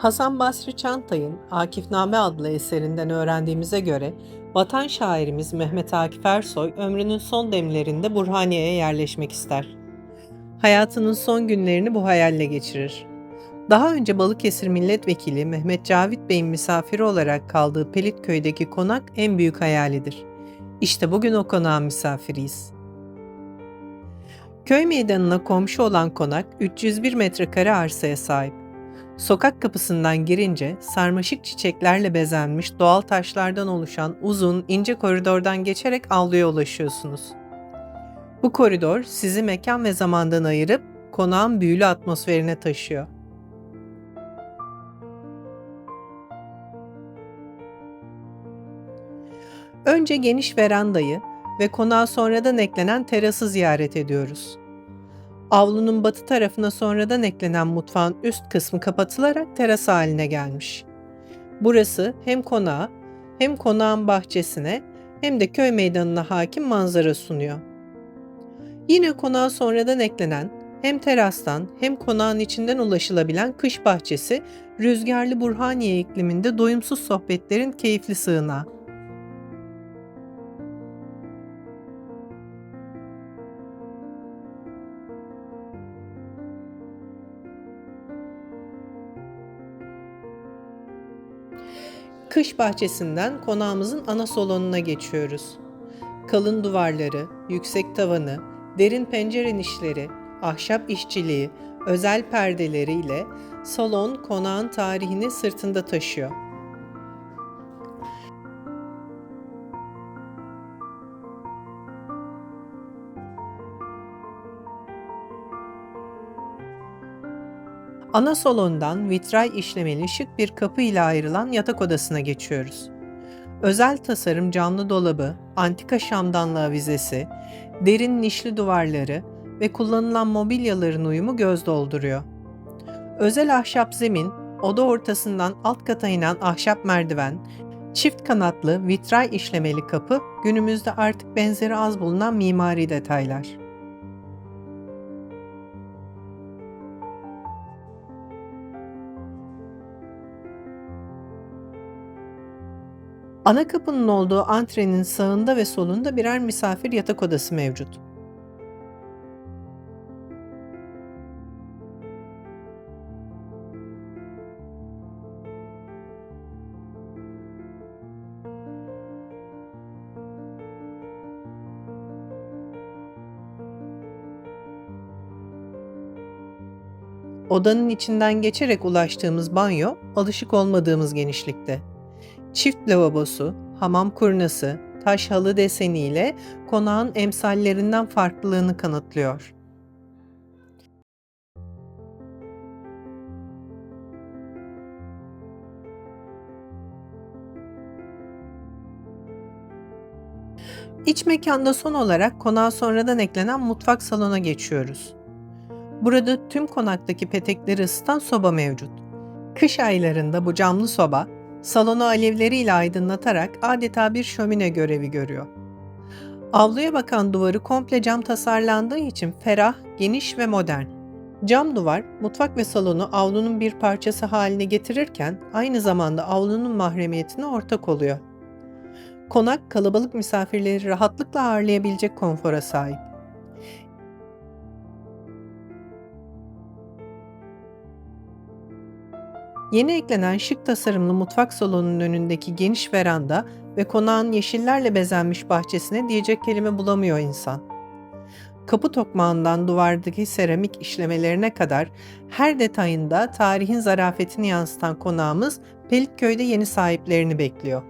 Hasan Basri Çantay'ın Akifname adlı eserinden öğrendiğimize göre vatan şairimiz Mehmet Akif Ersoy ömrünün son demlerinde Burhaniye'ye yerleşmek ister. Hayatının son günlerini bu hayalle geçirir. Daha önce Balıkesir Milletvekili Mehmet Cavit Bey'in misafiri olarak kaldığı Pelitköy'deki konak en büyük hayalidir. İşte bugün o konağın misafiriyiz. Köy meydanına komşu olan konak 301 metrekare arsaya sahip. Sokak kapısından girince sarmaşık çiçeklerle bezenmiş doğal taşlardan oluşan uzun, ince koridordan geçerek avluya ulaşıyorsunuz. Bu koridor sizi mekan ve zamandan ayırıp konağın büyülü atmosferine taşıyor. Önce geniş verandayı ve konağa sonradan eklenen terası ziyaret ediyoruz. Avlunun batı tarafına sonradan eklenen mutfağın üst kısmı kapatılarak teras haline gelmiş. Burası hem konağa hem konağın bahçesine hem de köy meydanına hakim manzara sunuyor. Yine konağa sonradan eklenen hem terastan hem konağın içinden ulaşılabilen kış bahçesi rüzgarlı Burhaniye ikliminde doyumsuz sohbetlerin keyifli sığınağı. Kış bahçesinden konağımızın ana salonuna geçiyoruz. Kalın duvarları, yüksek tavanı, derin pencere nişleri, ahşap işçiliği, özel perdeleriyle salon konağın tarihini sırtında taşıyor. Ana salondan vitray işlemeli şık bir kapı ile ayrılan yatak odasına geçiyoruz. Özel tasarım camlı dolabı, antika şamdanlı avizesi, derin nişli duvarları ve kullanılan mobilyaların uyumu göz dolduruyor. Özel ahşap zemin, oda ortasından alt kata inen ahşap merdiven, çift kanatlı vitray işlemeli kapı günümüzde artık benzeri az bulunan mimari detaylar. Ana kapının olduğu antrenin sağında ve solunda birer misafir yatak odası mevcut. Odanın içinden geçerek ulaştığımız banyo alışık olmadığımız genişlikte. Çift lavabosu, hamam kurnası, taş halı deseniyle konağın emsallerinden farklılığını kanıtlıyor. İç mekanda son olarak konağa sonradan eklenen mutfak salona geçiyoruz. Burada tüm konaktaki petekleri ısıtan soba mevcut. Kış aylarında bu camlı soba salonu alevleriyle aydınlatarak adeta bir şömine görevi görüyor. Avluya bakan duvarı komple cam tasarlandığı için ferah, geniş ve modern. Cam duvar, mutfak ve salonu avlunun bir parçası haline getirirken aynı zamanda avlunun mahremiyetine ortak oluyor. Konak kalabalık misafirleri rahatlıkla ağırlayabilecek konfora sahip. Yeni eklenen şık tasarımlı mutfak salonunun önündeki geniş veranda ve konağın yeşillerle bezenmiş bahçesine diyecek kelime bulamıyor insan. Kapı tokmağından duvardaki seramik işlemelerine kadar her detayında tarihin zarafetini yansıtan konağımız Pelitköy'de yeni sahiplerini bekliyor.